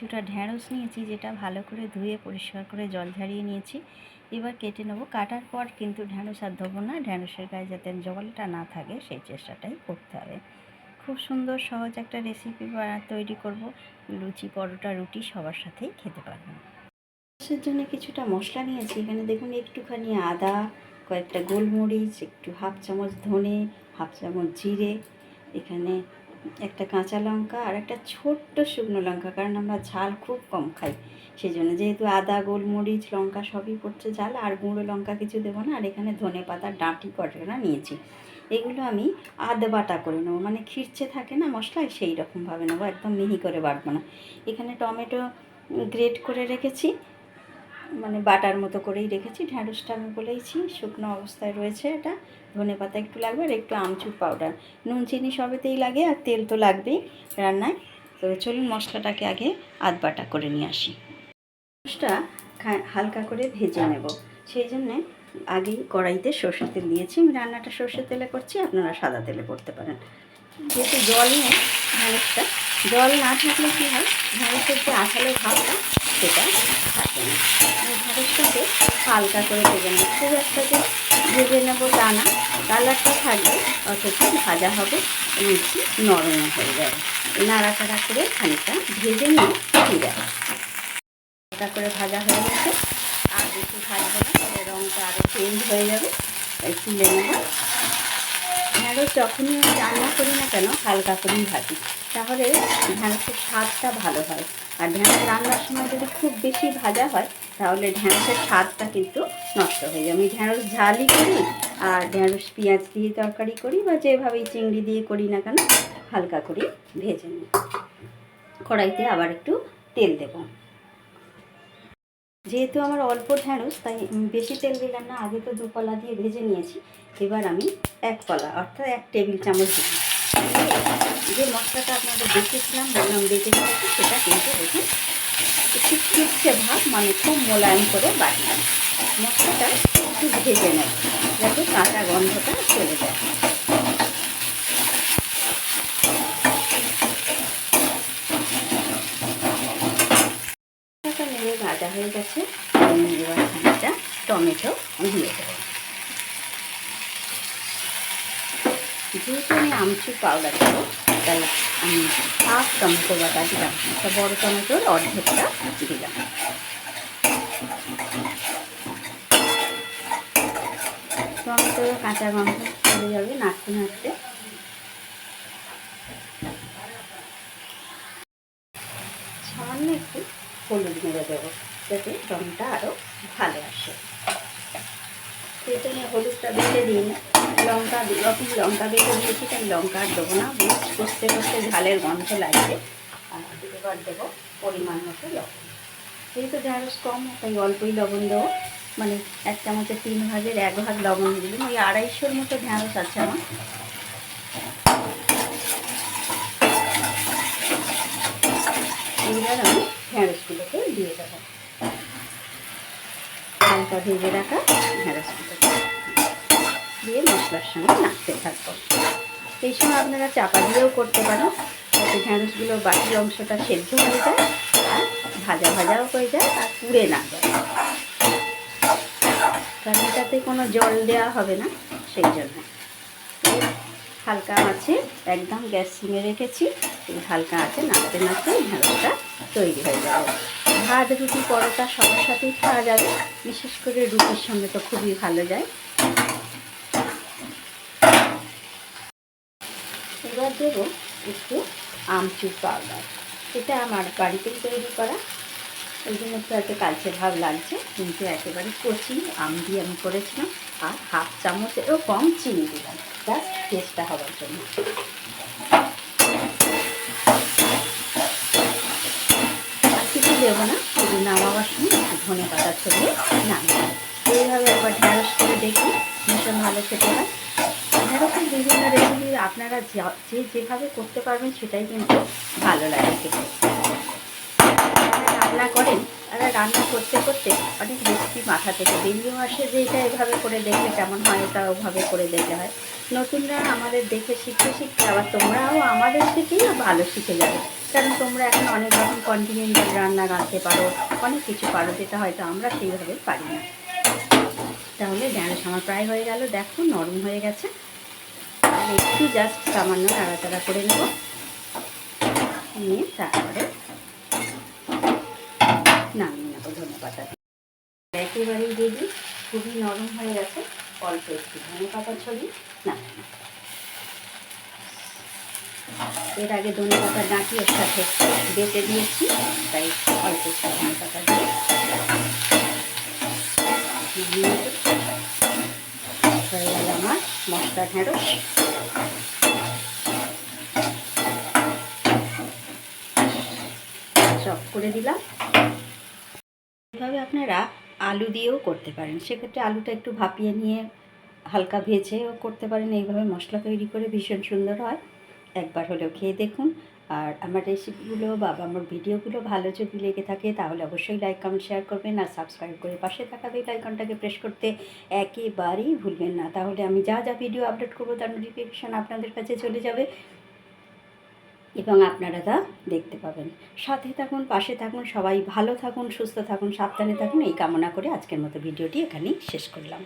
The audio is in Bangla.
কিছুটা ঢ্যাঁড়স নিয়েছি, যেটা ভালো করে ধুয়ে পরিষ্কার করে জল ঝারিয়ে নিয়েছি। এবার কেটে নেব। কাটার পর কিন্তু ঢ্যাঁড়স আর ধোবো না ঢ্যাঁড়সের গায়ে যাতে জলটা না থাকে সেই চেষ্টাটাই করতে হবে। খুব সুন্দর, সহজ একটা রেসিপি তৈরি করব। লুচি, পরোটা, রুটি সবার সাথেই খেতে পারবেন। ঢ্যাঁড়সের জন্য কিছুটা মশলা নিয়েছি। এখানে দেখুন একটুখানি আদা, কয়েকটা গোলমরিচ, একটু হাফ চামচ ধনে, হাফ চামচ জিরে, এখানে একটা কাঁচা লঙ্কা আর একটা ছোট্ট শুকনো লঙ্কা, কারণ আমরা ঝাল খুব কম খাই। সেই জন্য যেহেতু আদা, গোলমরিচ, লঙ্কা সবই পড়ছে ঝাল, আর গুঁড়ো লঙ্কা কিছু দেবো না, আর এখানে ধনে পাতা, ডাঁটি কটনা নিয়েছি। এগুলো আমি আদা বাটা করে নেব মানে খিরচে থাকে না মশলায় সেই রকমভাবে নেব, একদম মিহি করে বাটবো না। এখানে টমেটো গ্রেট করে রেখেছি মানে বাটার মতো করেই রেখেছি। ঢ্যাঁড়সটা আমি বলেইছি, শুকনো অবস্থায় রয়েছে এটা। ধনে পাতা একটু লাগবে আর একটু আমচুর পাউডার নুন, চিনি সবেতেই লাগে আর তেল তো লাগবেই রান্নায়। তো চলুন মশলাটাকে আগে আধ বাটা করে নিয়ে আসি। ঢ্যাঁড়সটা হালকা করে ভেজে নেব। সেই জন্যে আগেই কড়াইতে সর্ষের তেল দিয়েছি। আমি রান্নাটা সর্ষের তেলে করছি, আপনারা সাদা তেলে করতে পারেন। যেহেতু জল নেই ঢ্যাঁড়সটা, জল না থাকলে কী হয়? ঢ্যাঁড়সের যে আঠালো ভাবটা সেটা। থাকে না আমি ঢ্যাঁড়সটাকে হালকা করে ভেজে নেব। খুব একটা যে ভেজে নেব তা কালারটা থাকবে অথচ ভাজা হবে এবং একটু নরম হয়ে যাবে। নাড়াচাড়া করে খানিকটা ভেজে নিয়ে ফিরে হালকা করে ভাজা হয়ে গেছে। আর বেশি ভাজবো না, তাহলে রঙটা আরও চেঞ্জ হয়ে যাবে। তাই তুলে নেব। ঢ্যাঁড়স যখনই রান্না করি না কেন, হালকা করেই ভাজি। তাহলে ঢ্যাঁড়সের স্বাদটা ভালো হয়। আর ঢ্যাঁড়স রান্নার সময় যদি খুব বেশি ভাজা হয়, তাহলে ঢ্যাঁড়সের স্বাদটা কিন্তু নষ্ট হয়ে যায়। আমি ঢ্যাঁড়স ঝালই করি, আর ঢ্যাঁড়স পেঁয়াজ দিয়ে তরকারি করি, বা যেভাবেই চিংড়ি দিয়ে করি না কেন, হালকা করে ভেজে নিই। কড়াইতে আবার একটু তেল দেব। যেহেতু আমার অল্প ঢ্যাঁড়স, তাই বেশি তেল দিলাম না, আগে তো দু কলা দিয়ে ভেজে নিয়েছি। এবার আমি এক কলা, অর্থাৎ এক টেবিল চামচ দিই যে মশলাটা আপনাদের দেখেছিলাম বললাম বেটে নিয়েছি সেটা কিন্তু দেখুন, একটু চিপসে ভাব মানে খুব মোলায়েম করে বাটলাম মশলাটা একটু ভেজে নেয় যাতে কাঁচা গন্ধটা চলে যায়। ভাজা হয়ে গেছে টমেটো দিয়ে দেবো। যেহেতু আমি আমচুর পাউডার দেবো তাই আমি হাফ টমেটো বাটা দিলাম। একটা বড় টমেটোর অর্ধেকটা দিলাম। টমেটো, কাঁচা গন্ধ চলে যাবে নাড়তে নাড়তে। সামান্য একটু হলুদ মেরে দেবো, যাতে রঙটা আরও ভালো আসে। সেজন্য হলুদটা বেটে দিন লঙ্কা রকম লঙ্কা বেটে দিয়েছি তাই লঙ্কা আর দেবো না বুঝ কষতে কষতে ঝালের গন্ধ লাগবে। আর এবার দেবো পরিমাণ মতো লবণ। যেহেতু ঢ্যাঁড়স কম, তাই অল্পই লবণ দেবো। মানে এক চামচের তিন ভাগের এক ভাগ লবণ দিলাম। ওই আড়াইশোর মতো ঢ্যাঁড়স আছে আমার। এবার আমি ঢ্যাঁড়সগুলোকে দিয়ে দেবো। হালকা ভেজে রাখা। ঢ্যাঁড়সগুলোকে দিয়ে মশলার সঙ্গে নাড়তে থাকব। এই সময় আপনারা চাপা দিয়েও করতে পারেন যাতে ঢ্যাঁড়সগুলো বাকি অংশটা সেদ্ধ হয়ে যায় আর ভাজা ভাজাও হয়ে যায় আর পুড়ে না যায়। কারণ এটাতে কোনো জল দেওয়া হবে না, সেই জন্য। হালকা আছে একদম গ্যাস সিমে রেখেছি হালকা আছে, নাড়তে নাড়তে ঢ্যাঁড়সটা তৈরি হয়ে যাবে। ভাত, রুটি, পরোটা সবার সাথেই খাওয়া যাবে। বিশেষ করে রুটির সঙ্গে তো খুবই ভালো যায়। এবার দেবো একটু আমচুর পাউডার। এটা আমার বাড়িতেই তৈরি করা। ওই জন্য একটু এত কালচে ভাব লাগছে, কিন্তু একেবারে কচি আম দিয়ে আমি করেছিলাম। আর হাফ চামচেরও কম চিনি দিলাম। জাস্ট টেস্টটা হওয়ার জন্য আর কিছু দেবো না, শুধু নামাবার সময় একটু ধনে পাতা ছড়িয়ে নামিয়ে এইভাবে একবার ঢ্যাঁড়স করে দেখি, ভীষণ ভালো খেতে হয়। ঢ্যাঁড়সের বিভিন্ন রেসিপি আপনারা যে যেভাবে করতে পারবেন সেটাই কিন্তু ভালো লাগে খেতে। রান্না করেন আর রান্না করতে করতে অনেক রেসিপি মাথা থেকে বেরিয়েও আসে যে এটা এভাবে করে দেখলে কেমন হয় এটা ওভাবে করে দেখলে হয়। নতুনরা আমাদের দেখে শিখতে শিখতে আবার তোমরাও আমাদের থেকেই ভালো শিখে যাবে। কারণ তোমরা এখন অনেক রকম কন্টিনেন্টাল রান্না রাঁধতে পারো, অনেক কিছু পারো, যেটা হয়তো আমরা সেইভাবে পারি না। তাহলে ঢ্যাঁড়স আমার প্রায় হয়ে গেল, দেখো নরম হয়ে গেছে। একটু জাস্ট সামান্য নাড়াচাড়া করে নেব। নিয়ে তারপরে নামিয়ে নেব ধনে পাতা একেবারেই রেডি খুবই নরম হয়ে গেছে, অল্প একটু ধনে পাতা ছড়ি না এর আগে ধনে পাতা ওর সাথে বেটে দিয়েছি, তাই অল্প একটু ধনে পাতা দিয়ে হয়ে গেল আমার মশলা ঢেঁড়স। চপ করে দিলাম। এভাবে আপনারা আলু দিয়েও করতে পারেন। সেক্ষেত্রে আলুটা একটু ভাপিয়ে নিয়ে হালকা ভেজেও করতে পারেন। এইভাবে মশলা তৈরি করে ভীষণ সুন্দর হয়। একবার হলেও খেয়ে দেখুন। আর আমার রেসিপিগুলো বা আমার ভিডিওগুলো ভালো যদি লেগে থাকে, তাহলে অবশ্যই লাইক, কমেন্ট, শেয়ার করবেন আর সাবস্ক্রাইব করে পাশে থাকা বেল আইকনটাকে প্রেস করতে একেবারেই ভুলবেন না। তাহলে আমি যা যা ভিডিও আপলোড করব তার নোটিফিকেশান আপনাদের কাছে চলে যাবে। এবং আপনারা তা দেখতে পাবেন। সাথে থাকুন, পাশে থাকুন, সবাই ভালো থাকুন, সুস্থ থাকুন, সাবধানে থাকুন। এই কামনা করে আজকের মতো ভিডিওটি এখানেই শেষ করলাম।